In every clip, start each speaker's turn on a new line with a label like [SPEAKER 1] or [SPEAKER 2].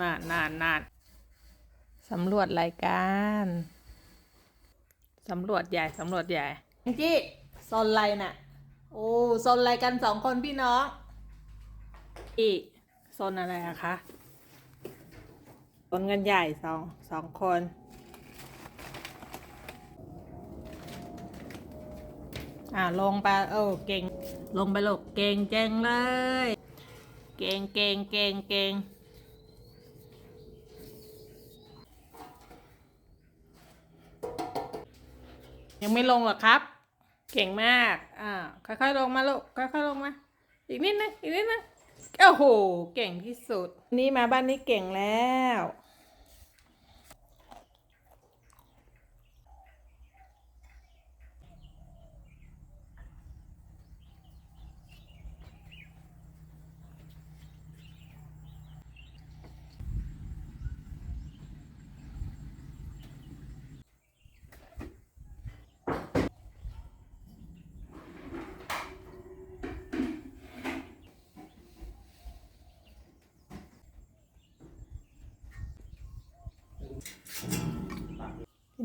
[SPEAKER 1] นานนานนานสำรวจรายการสำรวจใหญ่สำรวจใหญ่แองจี้โซนอะไรน่ะ โอ้โซนอะไรกันสองคนพี่น้องอีโซนอะไรอะคะโซนกันใหญ่สองสองคนอ่าลงไปเออเก่ง ลงไปลูกเก่งเก่งเลย เก่งเก่งเก่งเก่ง ยังไม่ลงหรอครับ เก่งมาก อ่า ค่อยๆลงมาลูก ค่อยๆลงมา อีกนิดนึง อีกนิดนึง โอ้โห เก่งที่สุด นี่มาบ้านนี้เก่งแล้ว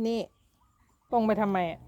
[SPEAKER 1] นี่ลงไปทำไมอะ